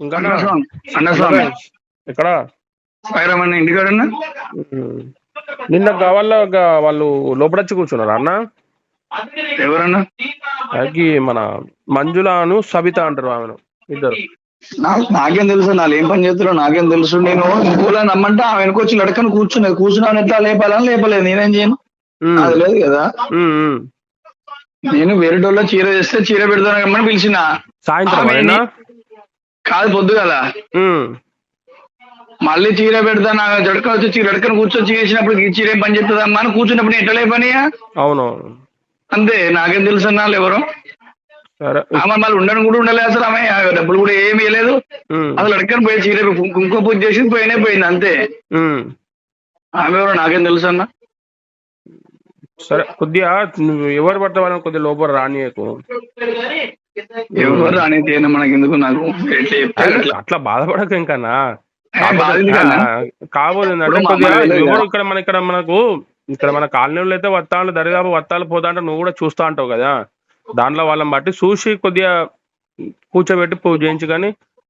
ఇంకా సాయిరామన్న ఇంటికాడన్నా ఉమ్. నిన్న కావాల గా- వాళ్ళు లోపలొచ్చి కూర్చున్నారు అన్న? ఎవరన్నా? అది మన మంజులాను సబిత అంటారు ఆమెను ఇద్దరు. నాకు నాకేం తెలుసు నాలు ఏం పని చేస్తారో నాకేం తెలుసు. నేను ఇంకోలా నమ్మంటే ఆమె వెనకొచ్చి లడకని కూర్చున్నది కూర్చున్నాను ఎట్లా లేపాలని లేపలేదు. నేనేం చేయను. అది లేదు కదా. నేను వేరే డోల్లో చీర చేస్తే చీర పెడతాను పిలిచిన. సాయంత్రం కాదు పొద్దు కదా. మళ్ళీ చీర పెడతాను జడక వచ్చి చీర ఎడకని కూర్చొని చేసినప్పుడు ఈ చీర ఏం పని చేస్తుందమ్మా అని కూర్చున్నప్పుడు ఎట్లా లేపనియా అవును అంతే నాకేం తెలుసు అన్నాళ్ళు ఎవరు. సరే. ఆమె మళ్ళీ ఉండడం కూడా ఉండలేదు అసలు ఆమె డబ్బులు కూడా ఏమీ ఇవ్వలేదు ఉమ్. అసలు అడగని పోయి చీర కుంకుమ పూజ చేసి పోయినే పోయింది అంతే. ఆమె ఎవరో నాకేం తెలుసు అన్న. సరే కొద్దిగా నువ్వు ఎవరు పడితే వాళ్ళని కొద్దిగా లోపల రానియకు. ఎవరు అనేది ఏంది మనకి ఎందుకు నాకు అట్లా బాధపడక ఇంకన్నా? కాబోదు ఎవరు. ఇక్కడ మన ఇక్కడ మనకు ఇక్కడ మన కాలనీలో అయితే వత్తాలు దరిదాపు వత్తాలు పోతా అంటే నువ్వు కూడా చూస్తా అంటావు కదా దాంట్లో వాళ్ళని బట్టి చూసి కొద్దిగా కూర్చోబెట్టి పూజ చేయించు కానీ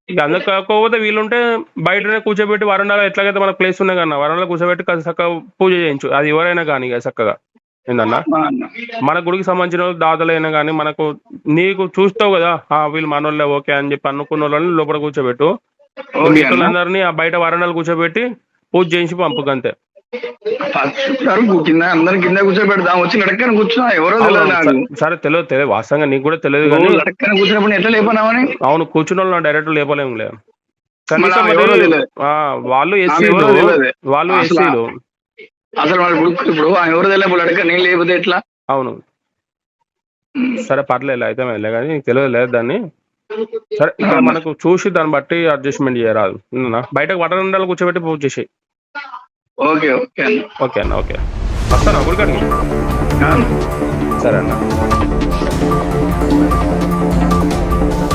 ఇక అందుకు కాకపోతే వీలుంటే బయటనే కూర్చోబెట్టి వరండాలో ఎట్లాగైతే మన ప్లేస్ ఉన్నాయి కన్నా వరండాలో కూర్చోబెట్టి చక్కగా పూజ చేయించు అది ఎవరైనా కానీ చక్కగా ఏందన్నా. మన గుడికి సంబంధించిన దాతలైనా కానీ మనకు నీకు చూస్తావు కదా ఆ వీళ్ళు మనోళ్ళే ఓకే అని చెప్పి అనుకున్న వాళ్ళని లోపల కూర్చోబెట్టు. మిత్రులందరినీ ఆ బయట వరండాలు కూర్చోబెట్టి పూజ చేయించి పంపు అంతే. ఫస్ట్ చెప్తారు కింద అందరం కింద కూర్చోబెడదాం వచ్చి లడక్కని కూర్చున్నా ఎవరో తెలియదు సరే- తెలియదు తెలియదు వాస్తవంగా నీకు కూడా తెలియదు కానీ నువ్వు లడక్కని కూర్చున్నప్పుడు ఎట్లా లేపనామని అవును కూర్చున్న వాళ్ళు డైరెక్ట్ లేపలేము లేదు వాళ్ళు ఎస్సీలు తెలియదు. వాళ్ళు ఎస్సీలు. అసలు వాళ్ళు ఇప్పుడు ఎవరో తెలియదు లడక్క నేను లేకపోతే ఎట్లా? అవును. సరే పర్లేదు అయితే మేలే కానీ నీకు తెలియదు లేదు దాన్ని. సరే ఇక్కడ మనకు చూసి దాన్ని బట్టి అడ్జస్ట్మెంట్ చేయరాదు? బయటకు వరండాలు కూర్చోబెట్టి పూజ చేసి ఓకే ఓకే అన్న. ఓకే అన్న ఓకే. వస్తాను గుడికాడికి? ఆ. సరే అన్న.